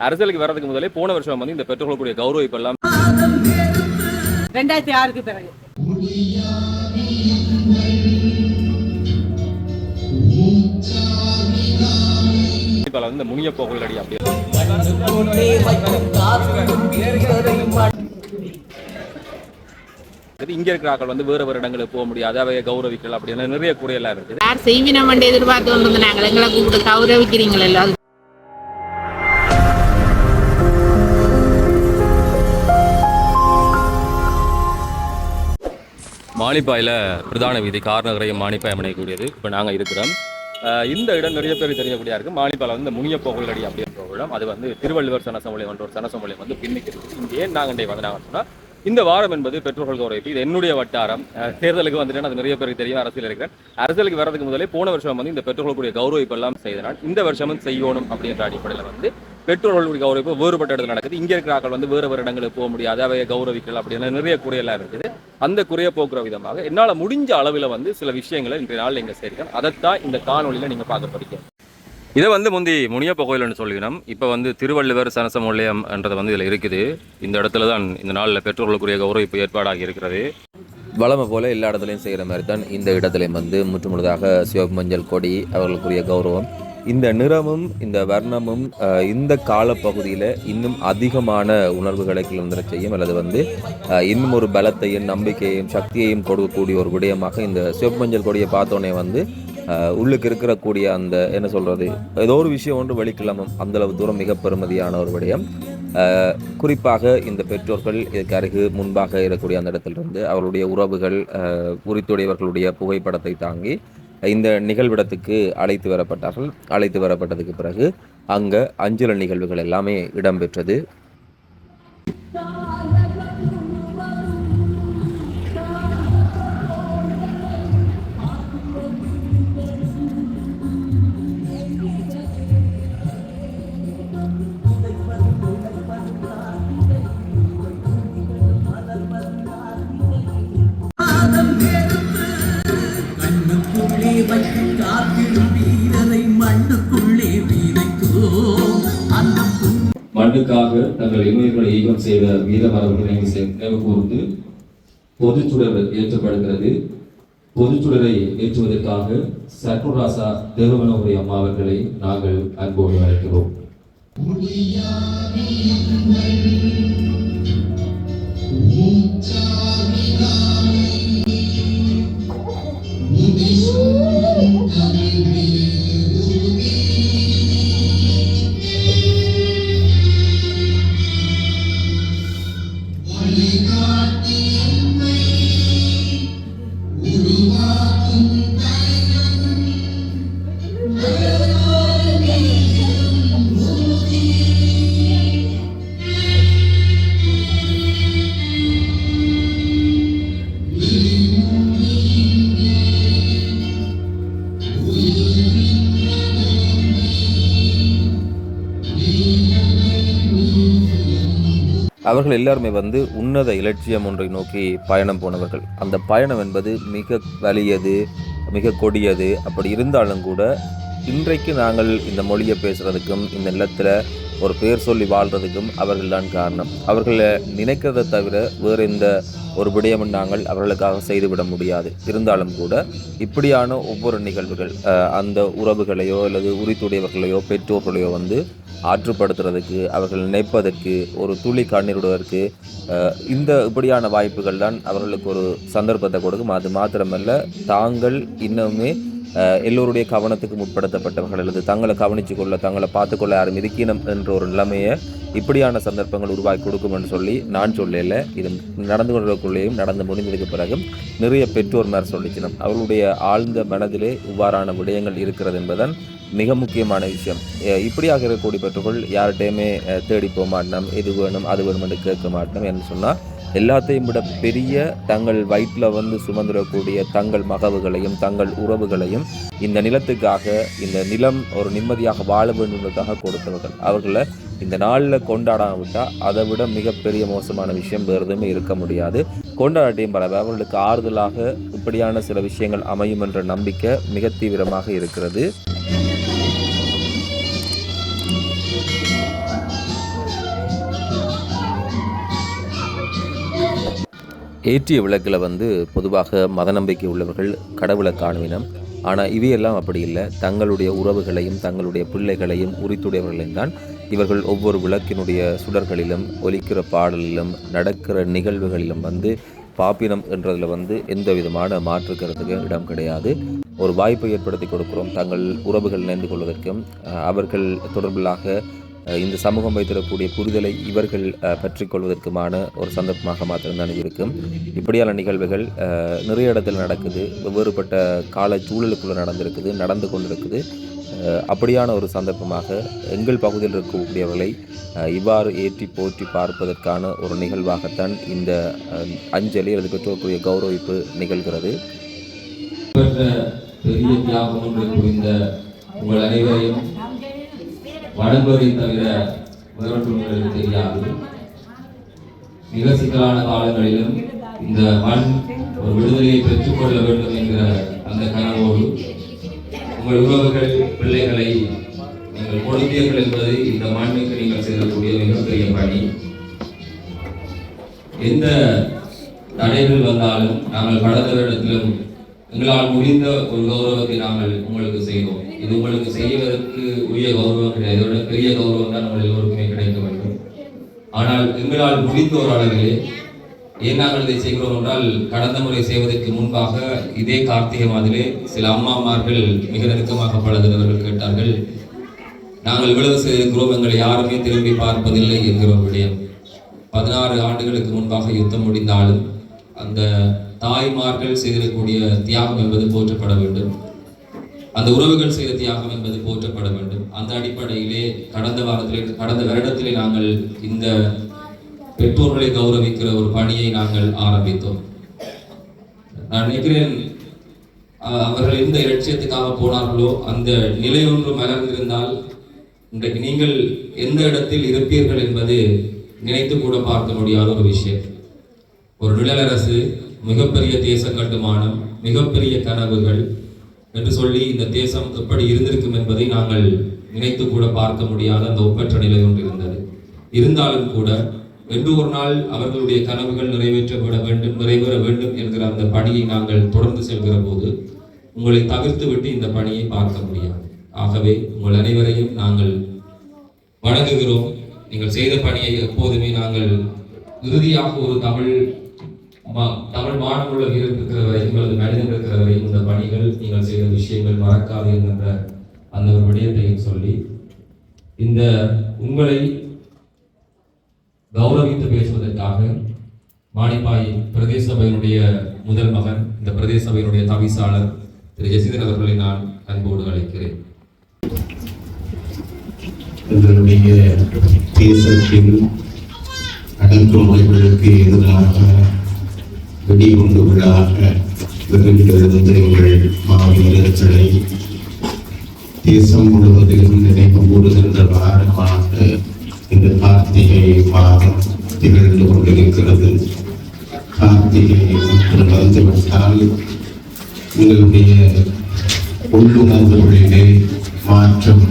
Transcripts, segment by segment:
அரசியலுக்கு வர்றதுக்கு முதலே போன வருஷம் வந்து இந்த பெற்றோர்களுடைய கௌரவிப்பு எல்லாம் ரெண்டாயிரத்தி ஆறுக்கு பிறகு. பல வந்து இந்த முனியப்போ கொள்ளடி அப்படி இங்க இருக்கிற ஆட்கள் வந்து வேற வேற இடங்களுக்கு போக முடியாது. அவைய கௌரவிக்கல் அப்படின்னு நிறைய குறையெல்லாம் இருக்குது. யார் செய்வினம் எதிர்பார்த்து நாங்கள் எங்களை கூப்பிட்டு கௌரவிக்கிறீங்களோ மானிப்பாயில் பிரதான வீதி கார்நகரையும் மானிப்பாய் அமையக்கூடியது இப்போ நாங்கள் இருக்கிறோம். இந்த இடம் நிறைய பேர் தெரியக்கூடியா இருக்குது மானிப்பால வந்து முனியப்போ கொள்ளடி அப்படின்ற இடம். அது வந்து திருவள்ளுவர் சனசமொழி என்ற ஒரு சனசமொழி வந்து பின்னிக்கிறது இங்கே ஏன் நாங்கள் வந்து நாங்கள் சொன்னால் இந்த வாரம் என்பது பெற்றோர்கள் கௌரவிப்பு. இது என்னுடைய வட்டாரம். தேர்தலுக்கு வந்துட்டு அது நிறைய பேருக்கு தெரியும் அரசியல் இருக்கிறேன். அரசியலுக்கு வர்றதுக்கு முதலே போன வருஷம் வந்து இந்த பெற்றோர்களுடைய கௌரவிப்பு எல்லாம் செய்தனால் இந்த வருஷமும் செய்யணும் அப்படின்ற அடிப்படையில் வந்து பெற்றோர்களுடைய கௌரவிப்பு வேறுபட்ட இடத்துல நடக்குது. இங்கே இருக்கிற ஆக்கள் வந்து வேறு வேறு இடங்களுக்கு போக முடியாது. அவைய கௌரவிக்கல் அப்படின்னு நிறைய குறையெல்லாம் இருக்குது. அந்த குறைய போக்குற விதமாக என்னால் முடிஞ்ச அளவில் வந்து சில விஷயங்களை இன்றைய நாளில் இங்கே சேர்க்கிறேன். அதைத்தான் இந்த காணொலியில் நீங்கள் பார்க்க போறீங்க. இதை வந்து முந்தி முனியப்ப கோயில்னு சொல்லிக்கணும் இப்போ வந்து திருவள்ளுவர் சனசமூலியம் என்றது வந்து இதில் இருக்குது. இந்த இடத்துல தான் இந்த நாளில் பெற்றோர்களுக்குரிய கௌரவிப்பு ஏற்பாடாகி இருக்கிறது. வளமை போல எல்லா இடத்துலையும் செய்கிற மாதிரி தான் இந்த இடத்துலையும் வந்து முற்றுமுழுதாக சிவப்பு மஞ்சள் கொடி அவர்களுக்குரிய கௌரவம். இந்த நிறமும் இந்த வர்ணமும் இந்த காலப்பகுதியில் இன்னும் அதிகமான உணர்வுகளை கிளர்ந்துட செய்யும் அல்லது வந்து இன்னும் ஒரு பலத்தையும் நம்பிக்கையையும் சக்தியையும் கொடுக்கக்கூடிய ஒரு விடயமாக இந்த சிவப்பு மஞ்சள் கொடியை பார்த்தோன்னே வந்து உள்ளுக்கு இருக்கக்கூடிய அந்த என்ன சொல்கிறது ஏதோ ஒரு விஷயம் ஒன்று வெளிக்கிளம்பும் அந்தளவு தூரம் மிக பெருமதியான ஒரு விடயம். குறிப்பாக இந்த பெற்றோர்கள் இதுக்கு அருகு முன்பாக இருக்கக்கூடிய அந்த இடத்திலிருந்து அவருடைய உறவுகள் உரித்துடையவர்களுடைய புகைப்படத்தை தாங்கி இந்த நிகழ்விடத்துக்கு அழைத்து வரப்பட்டார்கள். அழைத்து வரப்பட்டதுக்கு பிறகு அங்கே அஞ்சல நிகழ்வுகள் எல்லாமே இடம்பெற்றது. வைத்து காத்திடும் வீரரை மண்ணுக்குள்ளே வீரைத்தோம் அந்த மண்ணுக்காக தங்கள் இமைகளை ஈகம் செய்த வீர மரபுகளை நினைவு கூர்ந்து பொதுச்சுடர் ஏற்றப்படுகிறது. பொதுச்சுடரை ஏற்றுவதற்காக சர்க்குராசா தேவமனோபுரி அம்மா அவர்களை நாங்கள் அன்போடு அழைக்கிறோம். அவர்கள் எல்லாருமே வந்து உன்னத இலட்சியம் ஒன்றை நோக்கி பயணம் போனவர்கள். அந்த பயணம் என்பது மிக வலியது மிக கொடியது. அப்படி இருந்தாலும் கூட இன்றைக்கு நாங்கள் இந்த மொழியை பேசுகிறதுக்கும் இந்த நிலத்தில் ஒரு பேர் சொல்லி வாழ்றதுக்கும் அவர்கள்தான் காரணம். அவர்களை நினைக்கிறத தவிர வேறு எந்த ஒரு விடயமும் நாங்கள் அவர்களுக்காக செய்துவிட முடியாது. இருந்தாலும் கூட இப்படியான ஒவ்வொரு நிகழ்வுகள் அந்த உறவுகளையோ அல்லது உரித்துடையவர்களையோ பெற்றோர்களையோ வந்து ஆற்றுப்படுத்துறதுக்கு அவர்கள் நினைப்பதற்கு ஒரு துளி கண்ணீருடுவதற்கு இந்த இப்படியான வாய்ப்புகள் தான் அவர்களுக்கு ஒரு சந்தர்ப்பத்தை கொடுக்கும். அது மாத்திரமல்ல தாங்கள் இன்னுமே எல்லோருடைய கவனத்துக்கு முற்படுத்தப்பட்டவர்கள் அல்லது தங்களை கவனித்து கொள்ள தங்களை பார்த்துக்கொள்ள யாரும் இருக்கணும் என்ற ஒரு நிலைமையை இப்படியான சந்தர்ப்பங்கள் உருவாக்கி கொடுக்கும் என்று சொல்லி நான் சொல்லல. இது நடந்து கொண்டிருக்குள்ளேயும் நடந்து முடிந்ததுக்கு பிறகும் நிறைய பெற்றோர்மார் சொல்லிக்கணும் அவர்களுடைய ஆழ்ந்த மனதிலே இவ்வாறான விடயங்கள் இருக்கிறது என்பதன் மிக முக்கியமான விஷயம். இப்படியாக இருக்கக்கூடிய பெற்றோர்கள் யார்கிட்டையுமே தேடி போக மாட்டோம் இது வேணும் அது வேணும்னு கேட்க மாட்டோம் என்று சொன்னால் எல்லாத்தையும் விட பெரிய தங்கள் வயிற்றில் வந்து சுமந்துடக்கூடிய தங்கள் மகவுகளையும் தங்கள் உறவுகளையும் இந்த நிலத்துக்காக இந்த நிலம் ஒரு நிம்மதியாக வாழ வேண்டும்ன்றதாக கொடுத்தவர்கள். அவர்களை இந்த நாளில் கொண்டாடாவிட்டால் அதை விட மிகப்பெரிய மோசமான விஷயம் வேறு எதுவுமே இருக்க முடியாது. கொண்டாட்டியும் பரவ அவர்களுக்கு ஆறுதலாக இப்படியான சில விஷயங்கள் அமையும் என்ற நம்பிக்கை மிக தீவிரமாக இருக்கிறது. ஏற்றிய விளக்கில் வந்து பொதுவாக மத நம்பிக்கை உள்ளவர்கள் கடவுளை காணுவினம். ஆனால் இவையெல்லாம் அப்படி இல்லை. தங்களுடைய உறவுகளையும் தங்களுடைய பிள்ளைகளையும் உரித்துடையவர்களையும் தான் இவர்கள் ஒவ்வொரு விளக்கினுடைய சுடர்களிலும் ஒலிக்கிற பாடலிலும் நடக்கிற நிகழ்வுகளிலும் வந்து பாப்பினம் என்றதில் வந்து எந்த விதமான மாற்று இடம் கிடையாது. ஒரு வாய்ப்பை ஏற்படுத்தி கொடுக்கிறோம் தங்கள் உறவுகள் இணைந்து கொள்வதற்கும். அவர்கள் தொடர்பிலாக இந்த சமூகம் வைத்திடக்கூடிய புரிதலை இவர்கள் பற்றி கொள்வதற்குமான ஒரு சந்தர்ப்பமாக மாத்திரம்தான் இருக்கும். இப்படியான நிகழ்வுகள் நிறைய இடத்துல நடக்குது. வெவ்வேறுபட்ட கால சூழலுக்குள்ள நடந்திருக்குது நடந்து கொண்டிருக்குது. அப்படியான ஒரு சந்தர்ப்பமாக எங்கள் பகுதியில் இருக்கக்கூடியவர்களை இவ்வாறு ஏற்றி போற்றி பார்ப்பதற்கான ஒரு நிகழ்வாகத்தான் இந்த அஞ்சலி அல்லது பெற்றோருக்குரிய கௌரவிப்பு நிகழ்கிறது. பெரிய தியாகம் ஒன்று புரிந்த உங்கள் அனைவரையும் வழங்குவதை தவிர வேறொன்று உங்களுக்கு தெரியாது. மிக சிக்கலான காலங்களிலும் இந்த மண் ஒரு விடுதலையை பெற்றுக்கொள்ள வேண்டும் என்கிற அந்த கனவோடு உங்கள் உறவுகள் பிள்ளைகளை நீங்கள் கொடுத்தீர்கள் என்பது இந்த மண்ணுக்கு நீங்கள் செய்யக்கூடிய மிகப்பெரிய பணி. எந்த தடைகள் வந்தாலும் நாங்கள் கடந்த வருடத்திலும் எங்களால் முடிந்த ஒரு கௌரவத்தை நாங்கள் உங்களுக்கு செய்தோம். இது உங்களுக்கு செய்வதற்கு உரிய கௌரவம் கிடையாது. இதோட பெரிய கௌரவம் தான் நம்ம எல்லோருக்குமே கிடைக்க வேண்டும். ஆனால் எங்களால் முடிந்த ஒரு அளவிலே ஏன் நாங்கள் இதை செய்கிறோம் என்றால் கடந்த முறை செய்வதற்கு முன்பாக இதே கார்த்திகை மாதத்திலே சில அம்மாமார்கள் மிக நெருக்கமாக பழகிறவர்கள் கேட்டார்கள் நாங்கள் இவ்வளவு செய்திருக்கிறோம் எங்களை யாருமே திரும்பி பார்ப்பதில்லை என்கிற விடயம். பதினாறு ஆண்டுகளுக்கு முன்பாக யுத்தம் முடிந்தாலும் அந்த தாய்மார்கள் செய்திருக்கக்கூடிய தியாகம் என்பது போற்றப்பட வேண்டும். அந்த உறவுகள் செய்த தியாகம் என்பது போற்றப்பட வேண்டும். அந்த அடிப்படையிலே கடந்த வாரத்திலே கடந்த வருடத்திலே நாங்கள் இந்த பெற்றோர்களை கௌரவிக்கிற ஒரு பணியை நாங்கள் ஆரம்பித்தோம். நான் நினைக்கிறேன் அவர்கள் எந்த இலட்சியத்துக்காக போனார்களோ அந்த நிலை ஒன்று மலர்ந்திருந்தால் இன்றைக்கு நீங்கள் எந்த இடத்தில் இருப்பீர்கள் என்பது நினைத்து கூட பார்க்க முடியாத ஒரு விஷயம். ஒரு நிழலரசு மிகப்பெரிய தேச கட்டுமானம் மிகப்பெரிய கனவுகள் என்று சொல்லி இந்த தேசம் எப்படி இருந்திருக்கும் என்பதை நாங்கள் நினைத்து கூட பார்க்க முடியாத அந்த ஒப்பற்ற நிலை ஒன்று இருந்தது. இருந்தாலும் கூட என்று ஒரு நாள் அவர்களுடைய கனவுகள் நிறைவேற்றப்பட வேண்டும் நிறைவேற வேண்டும் என்கிற அந்த பணியை நாங்கள் தொடர்ந்து செல்கிற போது உங்களை தவிர்த்து விட்டு இந்த பணியை பார்க்க முடியாது. ஆகவே உங்கள் அனைவரையும் நாங்கள் வணங்குகிறோம். நீங்கள் செய்த பணியை எப்போதுமே நாங்கள் இறுதியாக ஒரு தமிழ் தமிழ் மாணவர்கள் இருக்கிற வரைக்கும் அல்லது மனிதன் இருக்கிற வரைக்கும் இந்த பணிகள் நீங்கள் செய்த விஷயங்கள் மறக்காது என்கின்ற அந்த ஒரு விடயத்தையும் சொல்லி இந்த உங்களை கௌரவித்து பேசுவதற்காக மாணிப்பாய் பிரதேச சபையினுடைய முதல் மகன் இந்த பிரதேச சபையினுடைய தவிசாளர் திரு ஜெசிதன் அவர்களை நான் அன்போடு அழைக்கிறேன். எங்களுடைய தேசத்தின் அடக்குமுறைகளுக்கு எதிராக வெடிகுண்டுகளாக விரும்பிலிருந்து எங்கள் மாவீரர்களை தேசம் முழுவதிலும் நினைவு கூறுகின்ற வாரமாக இந்த கார்த்திகை மாதம் திகழ்ந்து கொண்டிருக்கிறது. கார்த்திகை என்று வந்துவிட்டால் உங்களுடைய உள்ளுணர்வுகளிலே மாற்றம்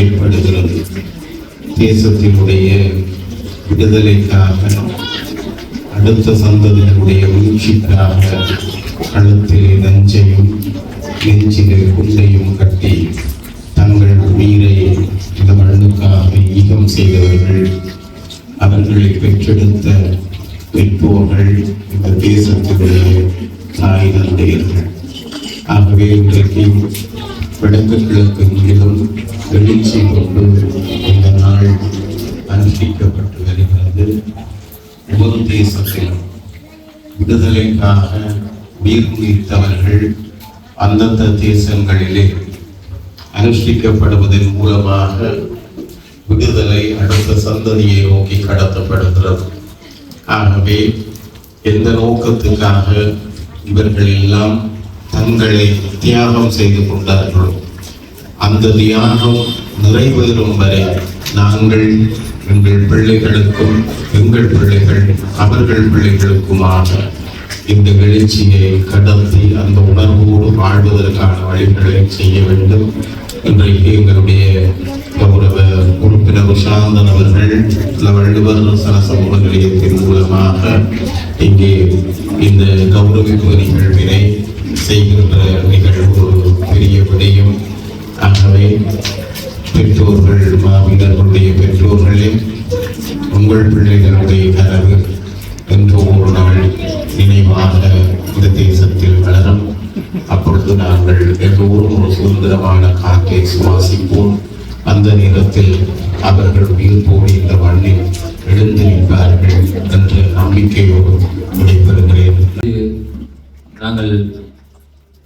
ஏற்படுகிறது. தேசத்தினுடைய விடுதலைக்காக அடுத்த சந்ததியினுடைய வீழ்ச்சிக்காக கழுத்திலே நஞ்சையும் நெஞ்சிலே குண்டையும் கட்டி தங்கள் உயிரை இந்த மண்ணுக்காக ஈகம் செய்தவர்கள் அவர்களை பெற்றெடுத்த பெற்றோர்கள் இந்த தேசத்தினுடைய தாய் தந்தையர்கள். ஆகவே இன்றைக்கு வடக்கு கிழக்கு எங்கிலும் எழுச்சி கொண்டு இந்த நாள் அனுஷ்டிக்கப்பட்டு வருகிறது. ஒரு தேசத்தில் விடுதலைக்காக உயிர் நீத்தவர்கள் அந்தந்த தேசங்களிலே அனுஷ்டிக்கப்படுவதன் மூலமாக விடுதலை அடுத்த சந்ததியை நோக்கி கடத்தப்படுகிறது. ஆகவே எந்த நோக்கத்துக்காக இவர்கள் எல்லாம் தங்களை தியாகம் செய்து கொண்டார்களோ அந்த தியாகம் நிறைவேறும் வரை நாங்கள் எங்கள் பிள்ளைகளுக்கும் எங்கள் பிள்ளைகள் அவர்கள் பிள்ளைகளுக்குமாக இந்த எழுச்சியை கடத்தி அந்த உணர்வோடு வாழ்வதற்கான வழிகளை செய்ய வேண்டும். இன்றைக்கு எங்களுடைய கௌரவ உறுப்பினர் உறுப்பினர் உஷாந்தன் அவர்கள் சில வள்ளுவர் சன சமூக நிலையத்தின் மூலமாக இங்கே இந்த கௌரவிப்பு நிகழ்வினை செய்கின்ற நிகழ்வு ஒரு பெரிய விடயம். ஆகவே பெற்றோர்கள் மாமியர்களுடைய பெற்றோர்களே உங்கள் பிள்ளைகளுடைய கனவு என்று ஒரு நாள் நினைவாக இந்த தேசத்தில் வளரும். அப்பொழுது நாங்கள் எல்லோரும் ஒரு சுதந்திரமான காற்றை சுவாசிப்போம். அந்த நேரத்தில் அவர்கள் உயிர் இந்த மண்ணில் எழுந்து நிற்பார்கள் என்ற நம்பிக்கையோடு விடைபெறுகிறேன். நாங்கள்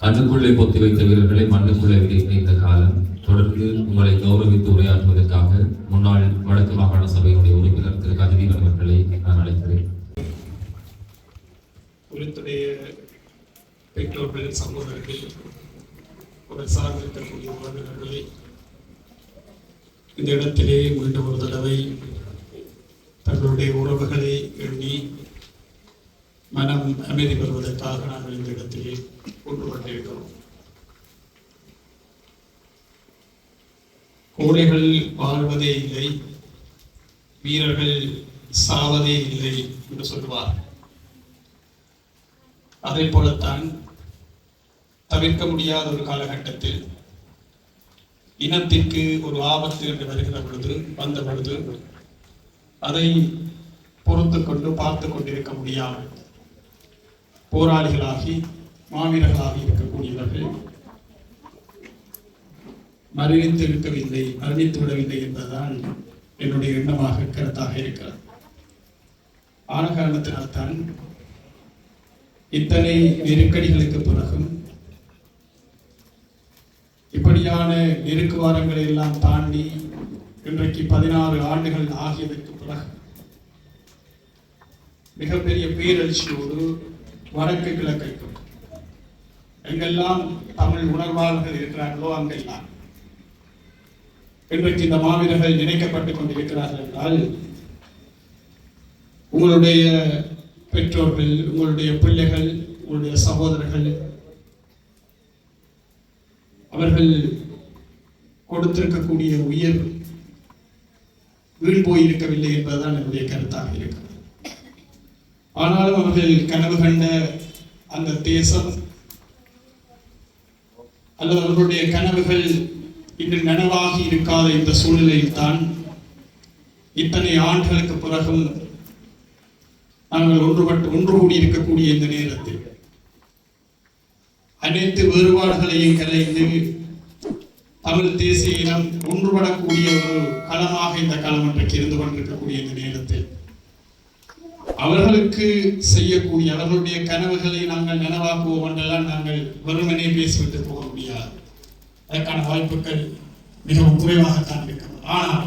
மண்ணுக்குள்ளே பொத்தி வைத்த வீரர்களை மண்ணுக்குள்ளே விதைத்த இந்த காலம் தொடர்ந்து உங்களை கௌரவித்து உரையாற்றுவதற்காக முன்னாள் வடக்கு மாகாண சபையினுடைய உறுப்பினர் திரு கதிரீவன் அவர்களை நான் அழைக்கிறேன். குறித்துடைய பெற்றோர்கள் சகோதரர்கள் ஒரு சார்ந்திருக்கக்கூடிய உறவினர்களை இந்த இடத்திலே மீண்டும் ஒரு தடவை தங்களுடைய உறவுகளை எண்ணி மனம் அமைதி பெறுவதற்காக நாங்கள் இந்த இடத்திலே கொண்டு வந்திருக்கிறோம் கோழைகள் வாழ்வதே இல்லை வீரர்கள் சாவதே இல்லை என்று சொல்வார் அதை போலத்தான் தவிர்க்க முடியாத ஒரு காலகட்டத்தில் இனத்திற்கு ஒரு ஆபத்து என்று வருகிற பொழுது வந்த பொழுது அதை பொறுத்து கொண்டு பார்த்து கொண்டிருக்க முடியாமல் போராளிகளாகி மாவீரர்களாக இருக்கக்கூடியவர்கள் மரணித்து இருக்கவில்லை மரணித்து விடவில்லை என்பதுதான் என்னுடைய எண்ணமாக கருத்தாக இருக்கிறது. ஆன காரணத்தினால்தான் இத்தனை நெருக்கடிகளுக்கு பிறகும் இப்படியான நெருக்குவாரங்களை எல்லாம் தாண்டி இன்றைக்கு பதினாறு ஆண்டுகள் ஆகியதற்கு பிறகு மிகப்பெரிய பேரழிச்சியோடு வடக்கு கிழக்கை எங்கெல்லாம் தமிழ் உணர்வாளர்கள் இருக்கிறார்களோ அங்கெல்லாம். இன்றைக்கு இந்த மாவீரர்கள் நினைக்கப்பட்டுக் கொண்டிருக்கிறார்கள் என்றால் உங்களுடைய பெற்றோர்கள் உங்களுடைய பிள்ளைகள் உங்களுடைய சகோதரர்கள் அவர்கள் கொடுத்திருக்கக்கூடிய உயிர் வீண் போயிருக்கவில்லை என்பதுதான் என்னுடைய கருத்தாக இருக்கிறது. ஆனாலும் அவர்கள் கனவு கண்ட அந்த தேசம் அல்லது அவர்களுடைய கனவுகள் இன்று நனவாகி இருக்காத இந்த சூழ்நிலையில் தான் இத்தனை ஆண்டுகளுக்கு பிறகும் நாங்கள் ஒன்றுபட்டு ஒன்று கூடி இருக்கக்கூடிய இந்த நேரத்தில் அனைத்து வேறுபாடுகளையும் கலைந்து தமிழ் தேசிய இனம் ஒன்றுபடக்கூடிய ஒரு களமாக இந்த களம் இன்றைக்கு இருந்து கொண்டிருக்கக்கூடிய இந்த நேரத்தில் அவர்களுக்கு செய்யக்கூடிய அவர்களுடைய கனவுகளை நாங்கள் நனவாக்குவோம் என்றெல்லாம் நாங்கள் வெறுமனே பேசிவிட்டு போக முடியாது. அதற்கான வாய்ப்புகள் மிகவும் குறைவாகத்தான் இருக்கிறது. ஆனால்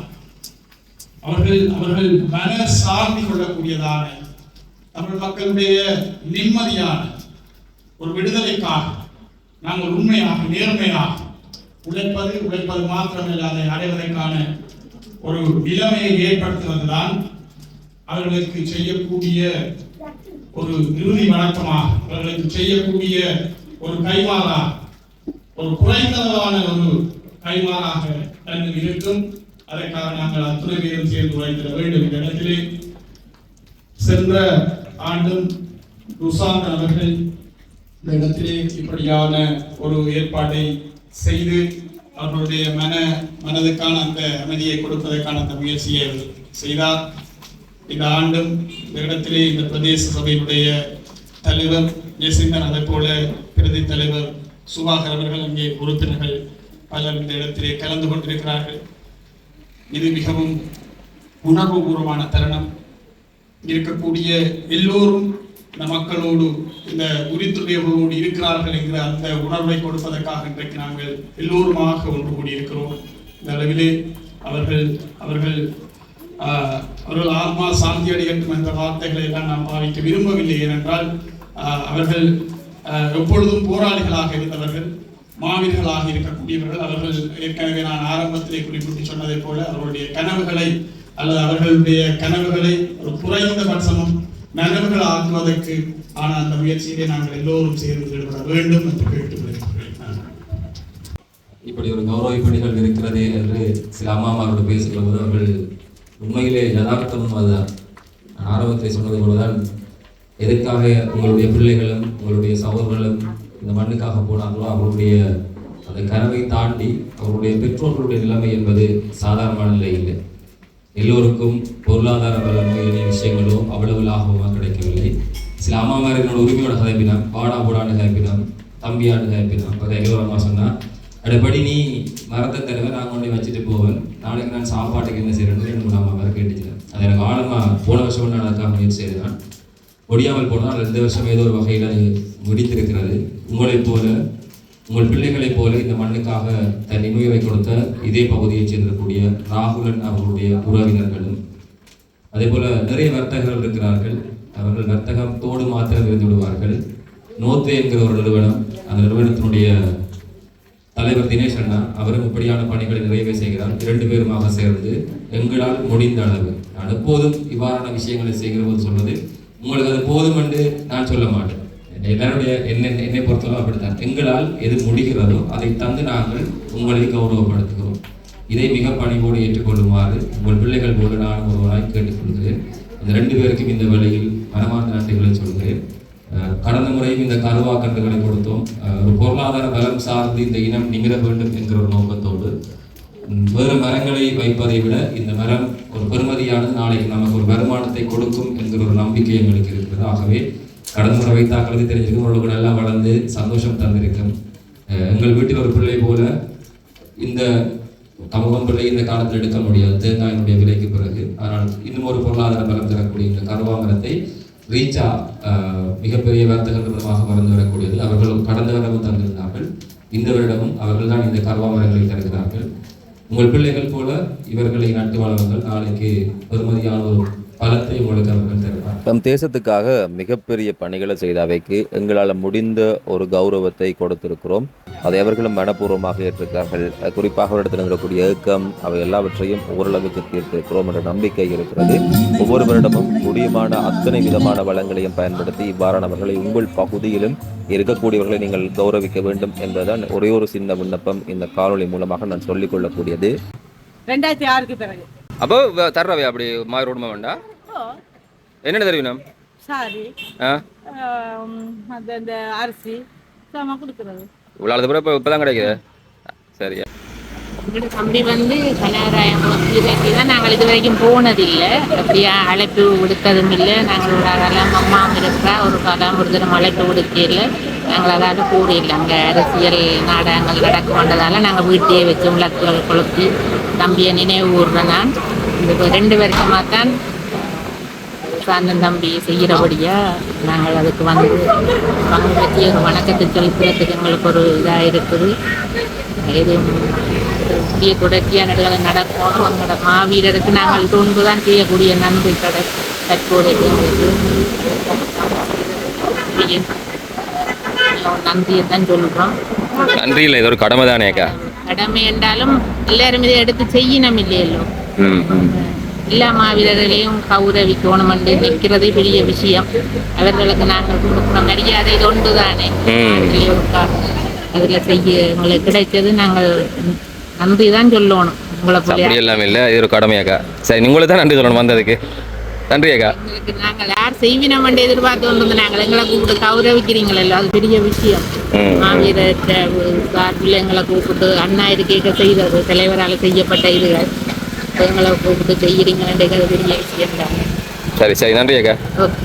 அவர்கள் அவர்கள் மன சார்ந்து கொள்ளக்கூடியதான தமிழ் மக்களுடைய நிம்மதியான ஒரு விடுதலைக்காக நாங்கள் உண்மையாக நேர்மையாக உழைப்பது உழைப்பது மாத்திரமில்லாத அடைவதற்கான ஒரு நிலைமையை ஏற்படுத்துவதுதான் அவர்களுக்கு செய்யக்கூடிய ஒரு இறுதி வணக்கமா? அவர்களுக்கு செய்யக்கூடிய ஒரு கைமாறா? ஒரு குறைந்தளவான ஒரு கைமாறாக தன்னை இருக்கும். அதற்காக நாங்கள் அத்துணை பேரும் சேர்ந்து உழைத்திட வேண்டும் இந்த இடத்திலே சென்ற ஆண்டும் ருசாந்த் அவர்கள் இந்த இடத்திலே இப்படியான ஒரு ஏற்பாட்டை செய்து அவர்களுடைய மன மனதுக்கான அந்த அமைதியை கொடுப்பதற்கான அந்த முயற்சியை செய்தார். இந்த ஆண்டும் இந்த இடத்திலே இந்த பிரதேச சபையினுடைய தலைவர் ஜெசிந்தன் அதை போல பிரதி தலைவர் சுபாகர் அவர்கள் அங்கே உறுப்பினர்கள் பலர் இந்த இடத்திலே கலந்து கொண்டிருக்கிறார்கள். இது மிகவும் உணர்வுபூர்வமான தருணம். இருக்கக்கூடிய எல்லோரும் இந்த மக்களோடு இந்த உரித்துடையவர்களோடு இருக்கிறார்கள் என்கிற அந்த உணர்வை கொடுப்பதற்காக இன்றைக்கு நாங்கள் எல்லோருமாக ஒன்று கூடியிருக்கிறோம். இந்த அளவிலே அவர்கள் அவர்கள் ஆஹ், அவர்கள் ஆத்மா சாந்தி அடையட்டும் என்ற வார்த்தைகளை எல்லாம் நாம் பாவிக்க விரும்பவில்லை ஏனென்றால் அவர்கள் எப்பொழுதும் போராளிகளாக இருந்தவர்கள் மாவீரர்களாக இருக்கக்கூடியவர்கள். அவர்கள் ஏற்கனவே நான் ஆரம்பத்திலே குறிப்பிட்டு சொன்னதைப் போல அவர்களுடைய கனவுகளை அல்லது அவர்களுடைய கனவுகளை ஒரு குறைந்த பட்சமும் நனவுகள் ஆக்குவதற்கு ஆன அந்த முயற்சியிலே நாங்கள் எல்லோரும் சேர்ந்து ஈடுபட வேண்டும் என்று கேட்டுக்கொள்கிறேன். இப்படி ஒரு கௌரவ பணிகள் இருக்கிறது என்று சில அம்மாமாரோடு பேசுகிற போது அவர்கள் உண்மையிலே யதார்த்தமும் அதுதான் நான் ஆரம்பத்தில் சொன்னது போலதான் எதற்காக உங்களுடைய பிள்ளைகளும் உங்களுடைய சகோதரர்களும் இந்த மண்ணுக்காக போனாங்களோ அவர்களுடைய அந்த கனவை தாண்டி அவருடைய பெற்றோர்களுடைய நிலைமை என்பது சாதாரணமான நிலை இல்லை. எல்லோருக்கும் பொருளாதார பலமையான விஷயங்களோ அவ்வளவு லாபமாக கிடைக்கவில்லை. சில அம்மாமார் என்னோட உரிமையோட கதைப்பினான் பாடா போடான்னு கதைப்பினான் தம்பியான்னு கதைப்பினான் அதை எல்லோரும் அம்மா சொன்னால் அடுப்படி நீ மரத்தை தருவேன் நான் கொண்டு வச்சுட்டு போவேன். நாளைக்கு நான் சாப்பாட்டுக்கு என்ன செய்யறேன்னு ரெண்டு மூணு அம்மா வேறு அது எனக்கு ஆழமா போன வருஷம் நான் அதுக்காக முயற்சி செய்தான். முடியாமல் போனால் ரெண்டு வருஷம் ஏதோ ஒரு வகையில் அது முடித்திருக்கிறது உங்களைப் போல உங்கள் பிள்ளைகளைப் போல இந்த மண்ணுக்காக தன் நினைவை கொடுத்த இதே பகுதியைச் சேர்ந்திருக்கக்கூடிய ராகுலன் அவர்களுடைய உறவினர்களும் அதே போல நிறைய வர்த்தகர்கள் இருக்கிறார்கள். அவர்கள் வர்த்தகத்தோடு மாத்திரம் இருந்து விடுவார்கள். நோத்தே என்கிற ஒரு நிறுவனம் அந்த நிறுவனத்தினுடைய தலைவர் தினேஷ் அண்ணா அவரும் இப்படியான பணிகளை நிறைவே செய்கிறார். இரண்டு பேருமாக சேர்ந்து எங்களால் முடிந்த அளவு. நான் எப்போதும் இவ்வாறான விஷயங்களை செய்கிற போது சொல்வது உங்களுக்கு அது போதும் என்று நான் சொல்ல மாட்டேன். எல்லாருடைய என்னை என்னை பொறுத்தவரை அப்படித்தான். எங்களால் எது முடிகிறதோ அதை தந்து நாங்கள் உங்களை கௌரவப்படுத்துகிறோம். இதை மிக பணிவோடு ஏற்றுக்கொள்ளுமாறு உங்கள் பிள்ளைகள் போல நான் ஒருவராய் கேட்டுக்கொள்கிறேன். இந்த ரெண்டு பேருக்கும் இந்த வேளையில் மனமார்ந்த நன்றிகளை சொல்கிறேன். கடந்த முறையும் இந்த கருவா கன்றுகளை கொடுத்தோம். ஒரு பொருளாதார பலம் சார்ந்து இந்த இனம் நிமிர வேண்டும் என்கிற ஒரு நோக்கத்தோடு வேறு மரங்களை வைப்பதை விட இந்த மரம் ஒரு பெருமதியானது நாளைக்கு நமக்கு ஒரு வருமானத்தை கொடுக்கும் என்கிற ஒரு நம்பிக்கை எங்களுக்கு இருக்கிறது. ஆகவே கடந்த முறை வைத்தாக்கிறது தெரிஞ்சிருக்கும் உங்களுக்கு நல்லா வளர்ந்து சந்தோஷம் தந்திருக்கும். எங்கள் வீட்டில் ஒரு பிள்ளை போல இந்த கமகம் பிள்ளை இந்த காலத்தில் எடுக்க முடியாது. தேங்காயினுடைய விலைக்கு பிறகு. ஆனால் இன்னும் ஒரு பொருளாதார பலம் தரக்கூடிய இந்த கருவா மரத்தை ரீச்சா அஹ், மிகப்பெரிய வர்த்தக நிறுவனமாக வளர்ந்து வரக்கூடியது. அவர்கள் கடந்த வருடமும் தந்திருந்தார்கள் இந்த வருடமும் அவர்கள் தான் இந்த கர்வா மரங்களை தருகிறார்கள். உங்கள் பிள்ளைகள் போல இவர்களை நட்டு வளருங்கள். நாளைக்கு பெருமதியான ஒரு பலத்தை உங்களுக்கு அவர்கள் தருவார் நம் தேசத்துக்காக மிகப்பெரிய பணிகளை செய்த அவைக்கு எங்களால் முடிந்த ஒரு கௌரவத்தை கொடுத்திருக்கிறோம். அதை அவர்களும் மனப்பூர்வமாக ஏற்றிருக்கிறார்கள் குறிப்பாக அவரிடத்தில் இருக்கக்கூடிய ஏக்கம் அவை எல்லாவற்றையும் ஓரளவுக்கு தீர்த்திருக்கிறோம் என்ற நம்பிக்கை இருக்கிறது. ஒவ்வொரு வருடமும் முடியுமான அத்தனை விதமான வளங்களையும் பயன்படுத்தி இவ்வாறானவர்களை உங்கள் பகுதியிலும் இருக்கக்கூடியவர்களை நீங்கள் கௌரவிக்க வேண்டும் என்பதுதான் ஒரே ஒரு சின்ன விண்ணப்பம். இந்த காணொளி மூலமாக நான் சொல்லிக் கொள்ளக்கூடியது. ரெண்டாயிரத்தி ஆறுக்கு பிறகு. அப்போ தர்றவை அப்படி மாதிரி ரோடுமா வேண்டாம் என்னென்ன தருவினம் சாரி. ஆ? அந்த அந்த அரிசி சாமா கொடுக்குறது. இவ்வளோ அது பிறகு இப்போ இப்போ தான் கிடைக்குது. சரியா எங்களோட தம்பி வந்து கனகராயம் இலக்கி தான் நாங்கள் இது வரைக்கும் போனதில்லை. அப்படியா அழைப்பு விடுத்ததும் இல்லை. நாங்கள் ஒரு காலம் அம்மா இருக்கிறா ஒரு காலம் ஒரு தினம் அழைப்பு விடுக்கையில். நாங்கள் அதாவது கூடியில்லை அங்கே அரசியல் நாடகங்கள் நடக்க வந்ததால் நாங்கள் வீட்டையே வச்சு விளக்குகள் கொளுத்தி தம்பியை நினைவு கூறுறேன் நான் இந்த ரெண்டு வருஷமாக தான் சாந்தன் தம்பி செய்கிறபடியாக நாங்கள் அதுக்கு வந்து பங்கு பற்றி ஒரு வணக்கத்தை செலுத்துறதுக்கு எங்களுக்கு ஒரு இதாக இருக்குது இது புதிய தொடர்ச்சியாக நடுகளை நடக்கும் எங்களோட மாவீரருக்கு நாங்கள் தொண்டு தான் செய்யக்கூடிய நன்றி கடை தற்போதைக்கு எங்களுக்கு நன்றியை தான் சொல்கிறோம் நன்றி இல்லை இது ஒரு கடமை தானேக்கா கடமை என்றாலும் எல்லாரும் இதை எடுத்து செய்யணும் ம் எல்லா மாவீரர்களையும் கௌரவிக்கணும் என்று நிற்கிறதே பெரிய விஷயம். அவர்களுக்கு நாங்கள் கொடுக்குற மரியாதை இது ஒன்று தானே. அதில் செய்ய எங்களுக்கு கிடைச்சது நாங்கள் நன்றி தான் சொல்லணும். உங்களை அப்படி எல்லாம் இல்லை இது ஒரு கடமையாக்கா சரி உங்களுக்கு தான் நன்றி சொல்லணும் வந்ததுக்கு. நன்றி அக்கா. நாங்கள் யார் செய்வினம் என்று எதிர்பார்த்து கொண்டு நாங்கள் எங்களை கூப்பிட்டு கௌரவிக்கிறீங்களല്ലോ அது பெரிய விஷயம். மாவீரர் சார்பில் எங்களை கூப்பிட்டு அண்ணா இது கேட்க செய்தது தலைவரால் செய்யப்பட்ட இதுகள் எங்களை கூப்பிட்டு செய்கிறீங்களேன்றது பெரிய விஷயம் தான். சரி சரி. நன்றி அக்கா. ஓகே.